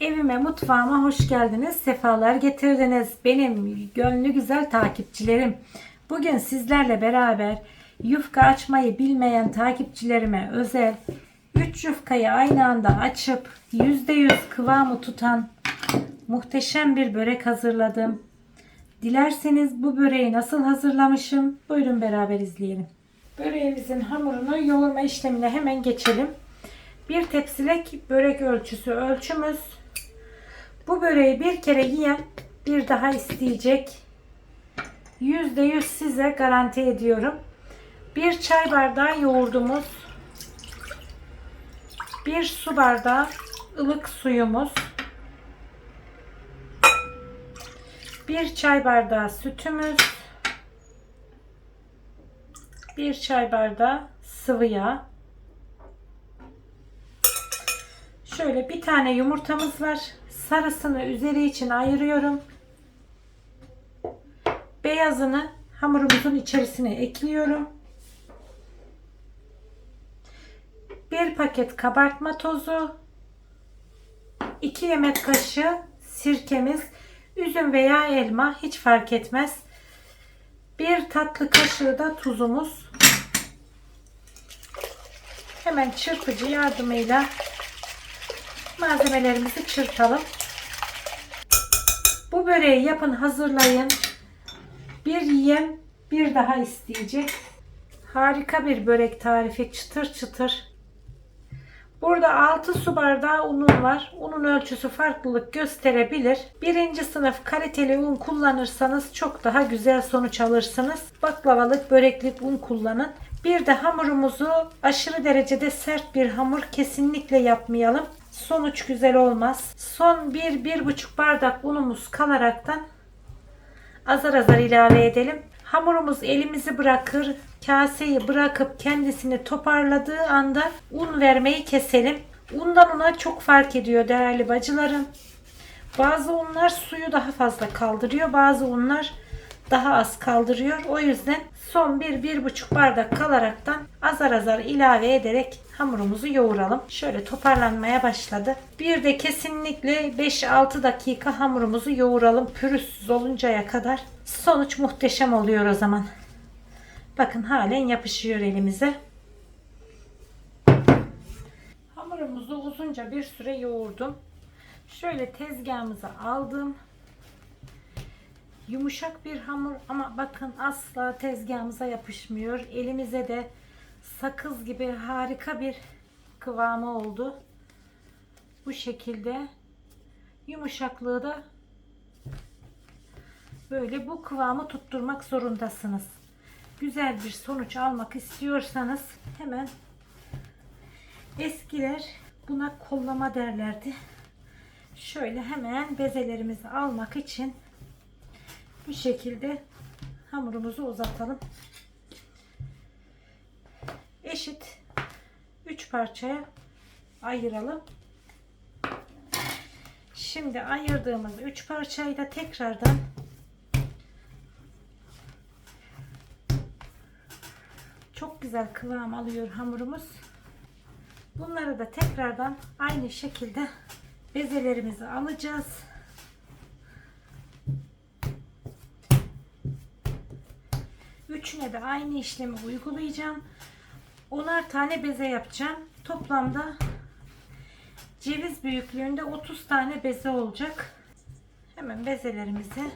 Evime, mutfağıma hoş geldiniz. Sefalar getirdiniz. Benim gönlü güzel takipçilerim. Bugün sizlerle beraber yufka açmayı bilmeyen takipçilerime özel 3 yufkayı aynı anda açıp %100 kıvamı tutan muhteşem bir börek hazırladım. Dilerseniz bu böreği nasıl hazırlamışım? Buyurun beraber izleyelim. Böreğimizin hamurunu yoğurma işlemine hemen geçelim. Bir tepsilik börek ölçüsü ölçümüz. Bu böreği bir kere yiyen bir daha isteyecek. %100 size garanti ediyorum. Bir çay bardağı yoğurdumuz. Bir su bardağı ılık suyumuz. Bir çay bardağı sütümüz. Bir çay bardağı sıvı yağ. Şöyle bir tane yumurtamız var. Sarısını üzeri için ayırıyorum. Beyazını hamurumuzun içerisine ekliyorum. Bir paket kabartma tozu. 2 yemek kaşığı sirkemiz. Üzüm veya elma hiç fark etmez. Bir tatlı kaşığı da tuzumuz. Hemen çırpıcı yardımıyla malzemelerimizi çırpalım. Bu böreği yapın hazırlayın. Bir yiyen bir daha isteyecek. Harika bir börek tarifi çıtır çıtır. Burada 6 su bardağı unum var. Unun ölçüsü farklılık gösterebilir. Birinci sınıf kaliteli un kullanırsanız çok daha güzel sonuç alırsınız. Baklavalık, böreklik un kullanın. Bir de hamurumuzu aşırı derecede sert bir hamur kesinlikle yapmayalım. Sonuç güzel olmaz. Son 1-1,5 bardak unumuz kalaraktan azar azar ilave edelim. Hamurumuz elimizi bırakır, kaseyi bırakıp kendisini toparladığı anda un vermeyi keselim. Undan una çok fark ediyor değerli bacılarım. Bazı unlar suyu daha fazla kaldırıyor, bazı unlar daha az kaldırıyor. O yüzden son 1-1,5 bardak kalaraktan azar azar ilave ederek hamurumuzu yoğuralım. Şöyle toparlanmaya başladı. Bir de kesinlikle 5-6 dakika hamurumuzu yoğuralım pürüzsüz oluncaya kadar. Sonuç muhteşem oluyor o zaman. Bakın halen yapışıyor elimize. Hamurumuzu uzunca bir süre yoğurdum. Şöyle tezgahımıza aldım. Yumuşak bir hamur ama bakın asla tezgahımıza yapışmıyor. Elimize de sakız gibi harika bir kıvamı oldu. Bu şekilde yumuşaklığı da böyle bu kıvamı tutturmak zorundasınız. Güzel bir sonuç almak istiyorsanız hemen eskiler buna kollama derlerdi. Şöyle hemen bezelerimizi almak için bu şekilde hamurumuzu uzatalım. Eşit 3 parçaya ayıralım. Şimdi ayırdığımız 3 parçayı da tekrardan çok güzel kıvam alıyor hamurumuz. Bunları da tekrardan aynı şekilde bezelerimizi alacağız. Üçüne de aynı işlemi uygulayacağım. Onar tane beze yapacağım. Toplamda ceviz büyüklüğünde 30 tane beze olacak. Hemen bezelerimizi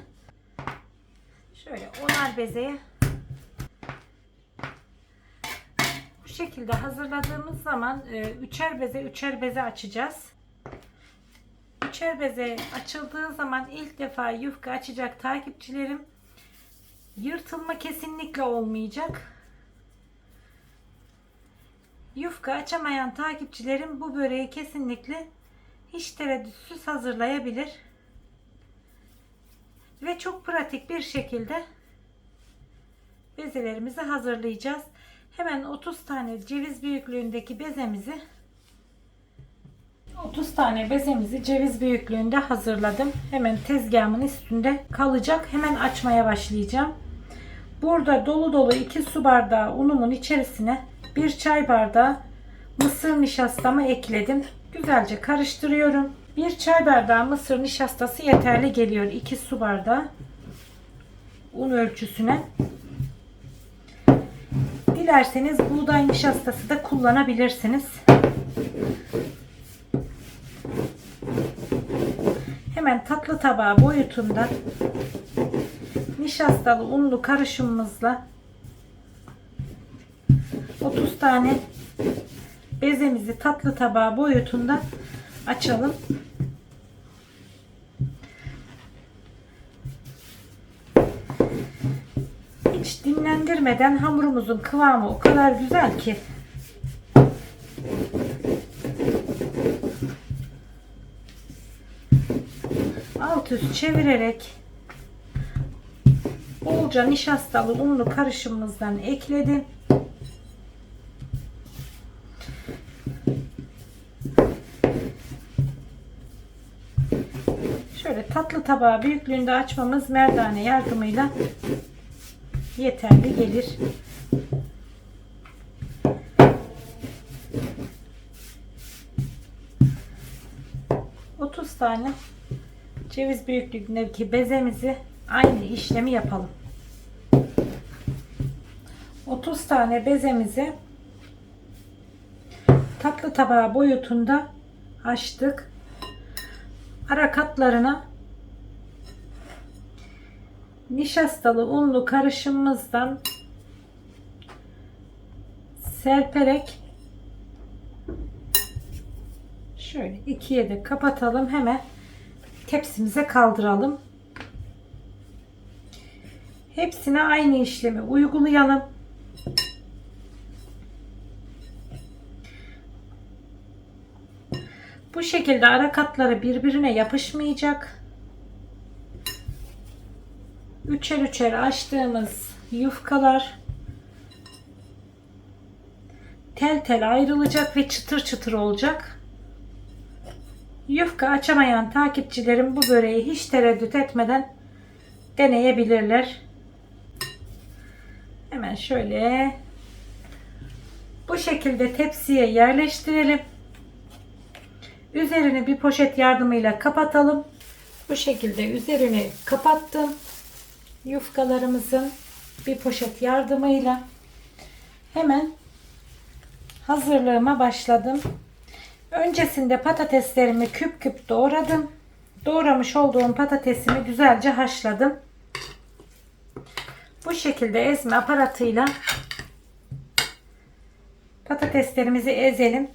şöyle onar bezeye bu şekilde hazırladığımız zaman e, üçer beze üçer beze açacağız. Üçer beze açıldığı zaman ilk defa yufka açacak takipçilerim Yırtılma kesinlikle olmayacak. Yufka açamayan takipçilerim bu böreği kesinlikle hiç tereddütsüz hazırlayabilir. Ve çok pratik bir şekilde bezelerimizi hazırlayacağız. Hemen 30 tane ceviz büyüklüğündeki bezemizi 30 tane bezemizi ceviz büyüklüğünde hazırladım. Hemen tezgahımın üstünde kalacak. Hemen açmaya başlayacağım. Burada dolu dolu 2 su bardağı unumun içerisine 1 çay bardağı mısır nişastamı ekledim. Güzelce karıştırıyorum. Bir çay bardağı mısır nişastası yeterli geliyor. 2 su bardağı un ölçüsüne. Dilerseniz buğday nişastası da kullanabilirsiniz. Hemen tatlı tabağı boyutunda nişastalı unlu karışımımızla 30 tane bezemizi tatlı tabağı boyutunda açalım. Hiç dinlendirmeden hamurumuzun kıvamı o kadar güzel ki alt üst çevirerek bolca nişastalı unlu karışımımızdan ekledim. Şöyle tatlı tabağı büyüklüğünde açmamız merdane yardımıyla yeterli gelir. Tane ceviz büyüklüğündeki bezemizi aynı işlemi yapalım. 30 tane bezemizi tatlı tabağı boyutunda açtık. Ara katlarına nişastalı unlu karışımımızdan serperek şöyle ikiye de kapatalım hemen tepsimize kaldıralım. Hepsine aynı işlemi uygulayalım. Bu şekilde ara katları birbirine yapışmayacak. Üçer üçer açtığımız yufkalar tel tel ayrılacak ve çıtır çıtır olacak. Yufka açamayan takipçilerim bu böreği hiç tereddüt etmeden deneyebilirler. Hemen şöyle bu şekilde tepsiye yerleştirelim. Üzerini bir poşet yardımıyla kapatalım. Bu şekilde üzerini kapattım. Yufkalarımızın bir poşet yardımıyla hemen hazırlığıma başladım. Öncesinde patateslerimi küp küp doğradım. Doğramış olduğum patatesimi güzelce haşladım. Bu şekilde ezme aparatıyla patateslerimizi ezelim.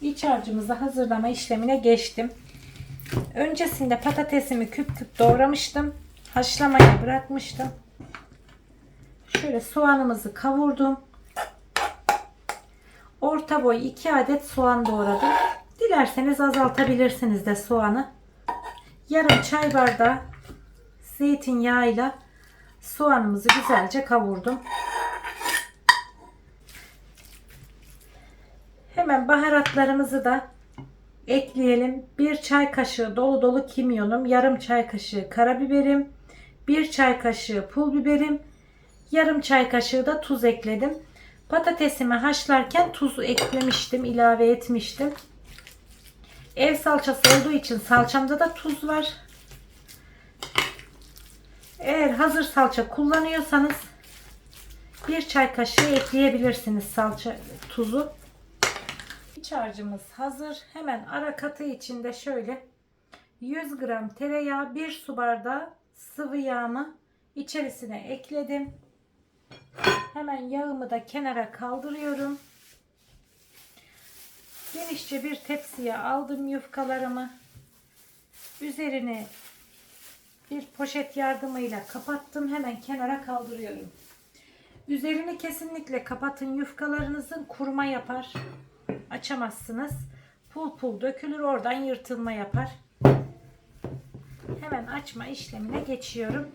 İç harcımızı hazırlama işlemine geçtim. Öncesinde patatesimi küp küp doğramıştım. Haşlamaya bırakmıştım. Şöyle soğanımızı kavurdum. Orta boy 2 adet soğan doğradım. Dilerseniz azaltabilirsiniz de soğanı. Yarım çay bardağı zeytinyağıyla soğanımızı güzelce kavurdum. Hemen baharatlarımızı da ekleyelim. Bir çay kaşığı dolu dolu kimyonum, yarım çay kaşığı karabiberim, bir çay kaşığı pul biberim, yarım çay kaşığı da tuz ekledim. Patatesimi haşlarken tuzu eklemiştim, ilave etmiştim. Ev salçası olduğu için salçamda da tuz var. Eğer hazır salça kullanıyorsanız bir çay kaşığı ekleyebilirsiniz salça tuzu. İç harcımız hazır. Hemen ara katı içinde şöyle 100 gram tereyağı, 1 su bardağı sıvı yağımı içerisine ekledim. Hemen yağımı da kenara kaldırıyorum. Genişçe bir tepsiye aldım yufkalarımı. Üzerine bir poşet yardımıyla kapattım. Hemen kenara kaldırıyorum. Üzerini kesinlikle kapatın. Yufkalarınızın kurma yapar. Açamazsınız. Pul pul dökülür. Oradan yırtılma yapar. Hemen açma işlemine geçiyorum.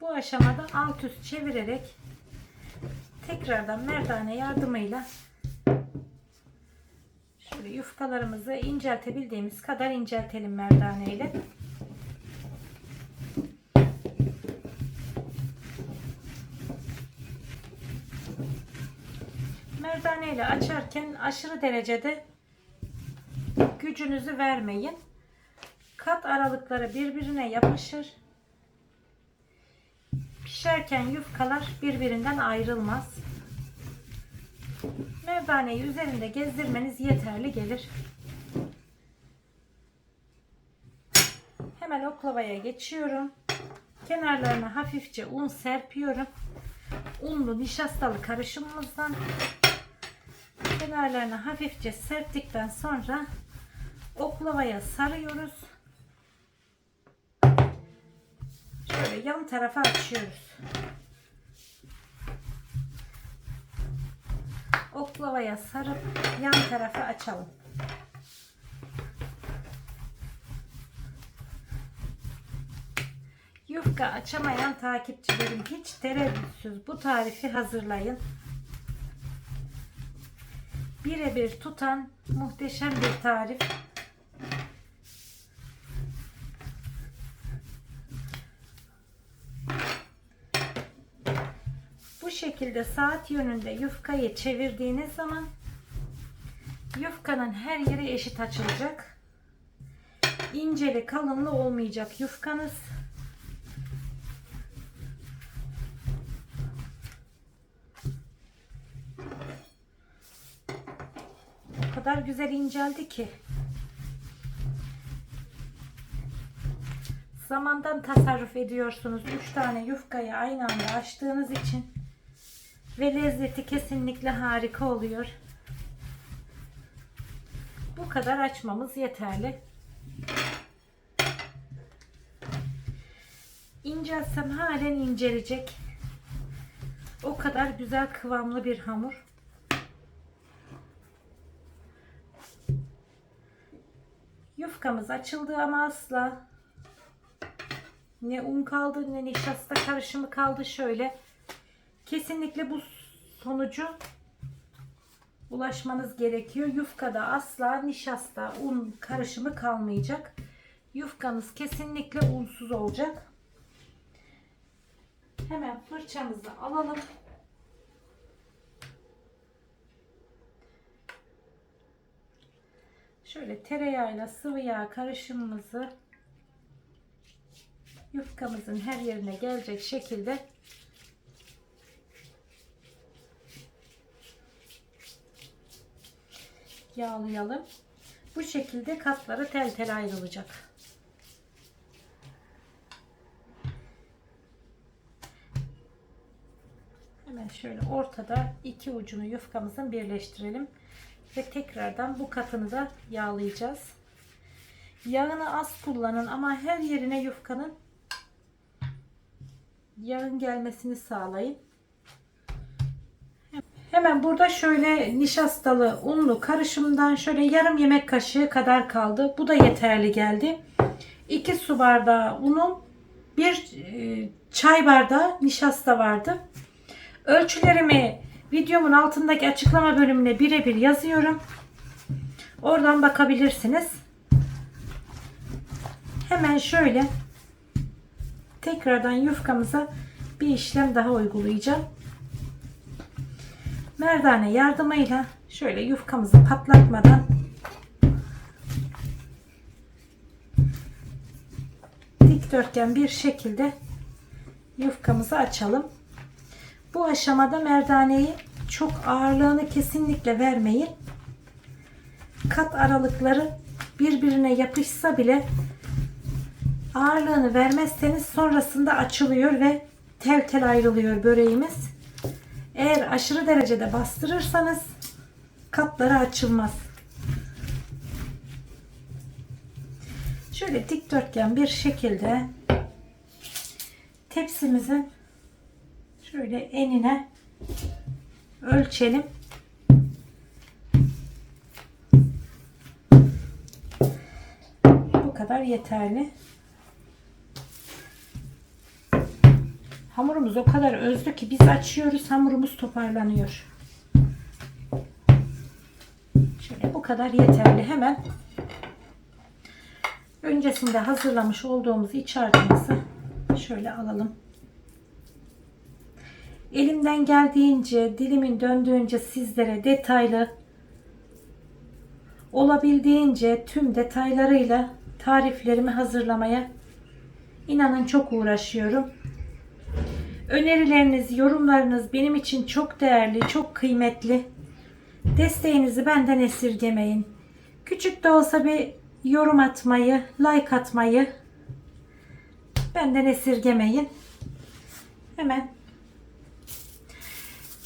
Bu aşamada alt üst çevirerek tekrardan merdane yardımıyla şöyle yufkalarımızı inceltebildiğimiz kadar inceltelim merdane ile. Merdane ile açarken aşırı derecede gücünüzü vermeyin. Kat aralıkları birbirine yapışır. Pişerken yufkalar birbirinden ayrılmaz. Merdaneyi üzerinde gezdirmeniz yeterli gelir. Hemen oklavaya geçiyorum. Kenarlarına hafifçe un serpiyorum. Unlu nişastalı karışımımızdan kenarlarına hafifçe serptikten sonra oklavaya sarıyoruz. Şöyle yan tarafa açıyoruz. Oklavaya sarıp yan tarafa açalım. Yufka açamayan takipçilerim hiç tereddütsüz bu tarifi hazırlayın. Birebir tutan muhteşem bir tarif. Bu şekilde saat yönünde yufkayı çevirdiğiniz zaman yufkanın her yeri eşit açılacak. İnceli kalınlı olmayacak yufkanız. O kadar güzel inceldi ki. Zamandan tasarruf ediyorsunuz. 3 tane yufkayı aynı anda açtığınız için ve lezzeti kesinlikle harika oluyor. Bu kadar açmamız yeterli. İncelsem halen incelecek. O kadar güzel kıvamlı bir hamur. Yufkamız açıldı ama asla ne un kaldı ne nişasta karışımı kaldı şöyle. Kesinlikle bu sonucu ulaşmanız gerekiyor. Yufkada asla nişasta un karışımı kalmayacak. Yufkanız kesinlikle unsuz olacak. Hemen fırçamızı alalım. Şöyle tereyağıyla sıvı yağ karışımımızı yufkamızın her yerine gelecek şekilde yağlayalım. Bu şekilde katları tel tel ayrılacak. Hemen şöyle ortada iki ucunu yufkamızın birleştirelim ve tekrardan bu katını da yağlayacağız. Yağını az kullanın ama her yerine yufkanın yağın gelmesini sağlayın. Hemen burada şöyle nişastalı unlu karışımdan şöyle yarım yemek kaşığı kadar kaldı. Bu da yeterli geldi. 2 su bardağı unum, bir e, çay bardağı nişasta vardı. Ölçülerimi videomun altındaki açıklama bölümüne birebir yazıyorum. Oradan bakabilirsiniz. Hemen şöyle tekrardan yufkamıza bir işlem daha uygulayacağım. Merdane yardımıyla şöyle yufkamızı patlatmadan dikdörtgen bir şekilde yufkamızı açalım. Bu aşamada merdaneyi çok ağırlığını kesinlikle vermeyin. Kat aralıkları birbirine yapışsa bile ağırlığını vermezseniz sonrasında açılıyor ve tel tel ayrılıyor böreğimiz. Eğer aşırı derecede bastırırsanız katları açılmaz. Şöyle dikdörtgen bir şekilde tepsimizin şöyle enine ölçelim. Bu kadar yeterli. Hamurumuz o kadar özlü ki biz açıyoruz hamurumuz toparlanıyor. Şöyle bu kadar yeterli. Hemen öncesinde hazırlamış olduğumuz iç harcımızı şöyle alalım. Elimden geldiğince, dilimin döndüğünce sizlere detaylı olabildiğince tüm detaylarıyla tariflerimi hazırlamaya inanın çok uğraşıyorum. Önerileriniz, yorumlarınız benim için çok değerli, çok kıymetli. Desteğinizi benden esirgemeyin. Küçük de olsa bir yorum atmayı, like atmayı benden esirgemeyin. Hemen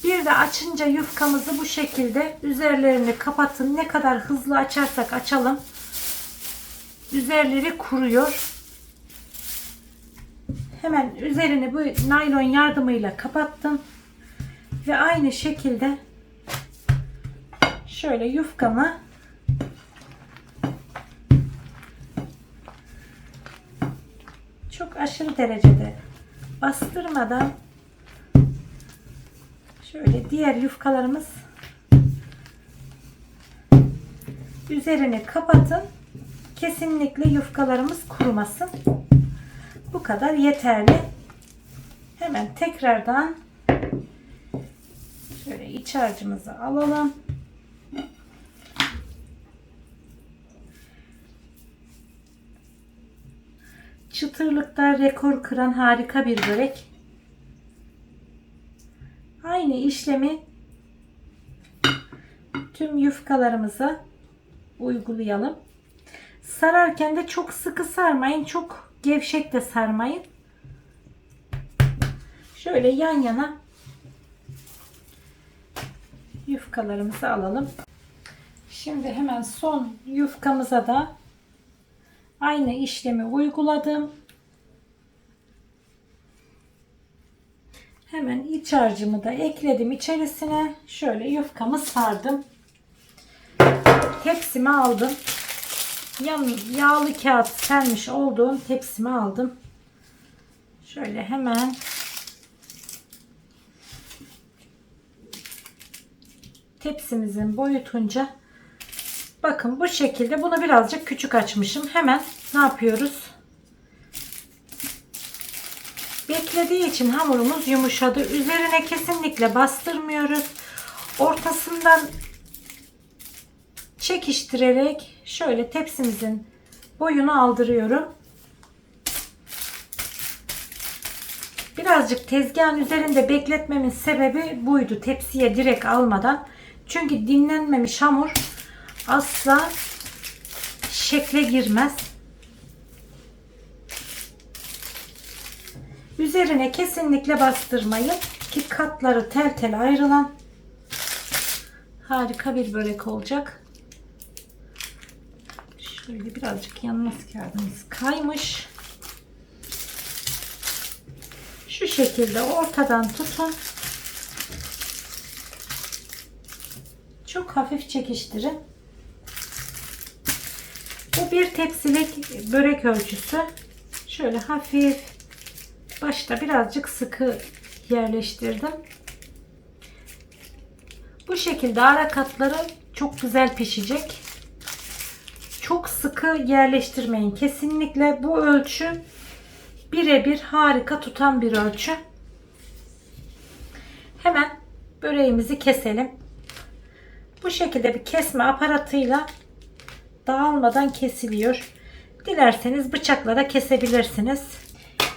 bir de açınca yufkamızı bu şekilde üzerlerini kapatın. Ne kadar hızlı açarsak açalım. Üzerleri kuruyor. Hemen üzerini bu naylon yardımıyla kapattım. Ve aynı şekilde şöyle yufkamı çok aşırı derecede bastırmadan şöyle diğer yufkalarımız üzerini kapatın. Kesinlikle yufkalarımız kurumasın. Bu kadar yeterli. Hemen tekrardan şöyle iç harcımızı alalım. Çıtırlıkta rekor kıran harika bir börek. Aynı işlemi tüm yufkalarımıza uygulayalım. Sararken de çok sıkı sarmayın, çok gevşek de sarmayın. Şöyle yan yana yufkalarımızı alalım. Şimdi hemen son yufkamıza da aynı işlemi uyguladım. Hemen iç harcımı da ekledim içerisine. Şöyle yufkamı sardım. Tepsimi aldım. Yan, yağlı kağıt sermiş olduğum tepsimi aldım. Şöyle hemen tepsimizin boyutunca bakın bu şekilde bunu birazcık küçük açmışım. Hemen ne yapıyoruz? Beklediği için hamurumuz yumuşadı. Üzerine kesinlikle bastırmıyoruz. Ortasından çekiştirerek şöyle tepsimizin boyunu aldırıyorum. Birazcık tezgahın üzerinde bekletmemin sebebi buydu. Tepsiye direkt almadan. Çünkü dinlenmemiş hamur asla şekle girmez. Üzerine kesinlikle bastırmayın ki katları tel tel ayrılan harika bir börek olacak. Şöyle birazcık yanmaz kağıdımız kaymış. Şu şekilde ortadan tutun. Çok hafif çekiştirin. Bu bir tepsilik börek ölçüsü. Şöyle hafif başta birazcık sıkı yerleştirdim. Bu şekilde ara katları çok güzel pişecek. Sıkı yerleştirmeyin. Kesinlikle bu ölçü birebir harika tutan bir ölçü. Hemen böreğimizi keselim. Bu şekilde bir kesme aparatıyla dağılmadan kesiliyor. Dilerseniz bıçakla da kesebilirsiniz.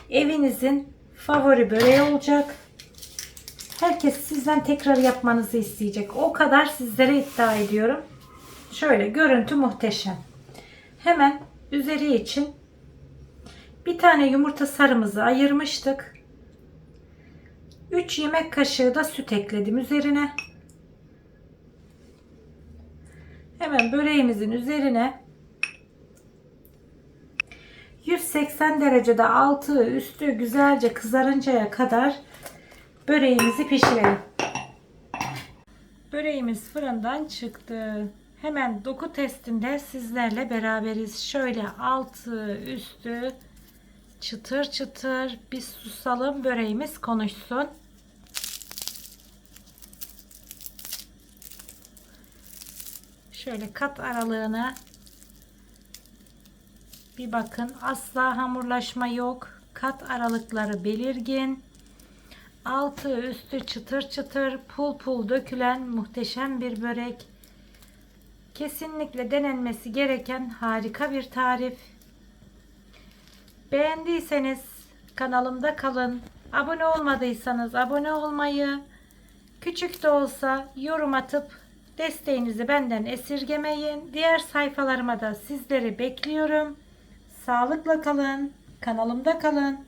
Evinizin favori böreği olacak. Herkes sizden tekrar yapmanızı isteyecek. O kadar sizlere iddia ediyorum. Şöyle görüntü muhteşem. Hemen üzeri için bir tane yumurta sarımızı ayırmıştık. 3 yemek kaşığı da süt ekledim üzerine. Hemen böreğimizin üzerine 180 derecede altı üstü güzelce kızarıncaya kadar böreğimizi pişirelim. Böreğimiz fırından çıktı. Hemen doku testinde sizlerle beraberiz. Şöyle altı üstü çıtır çıtır bir susalım böreğimiz konuşsun. Şöyle kat aralığına bir bakın asla hamurlaşma yok. Kat aralıkları belirgin. Altı üstü çıtır çıtır pul pul dökülen muhteşem bir börek. Kesinlikle denenmesi gereken harika bir tarif. Beğendiyseniz kanalımda kalın. Abone olmadıysanız abone olmayı, küçük de olsa yorum atıp desteğinizi benden esirgemeyin. Diğer sayfalarıma da sizleri bekliyorum. Sağlıkla kalın. Kanalımda kalın.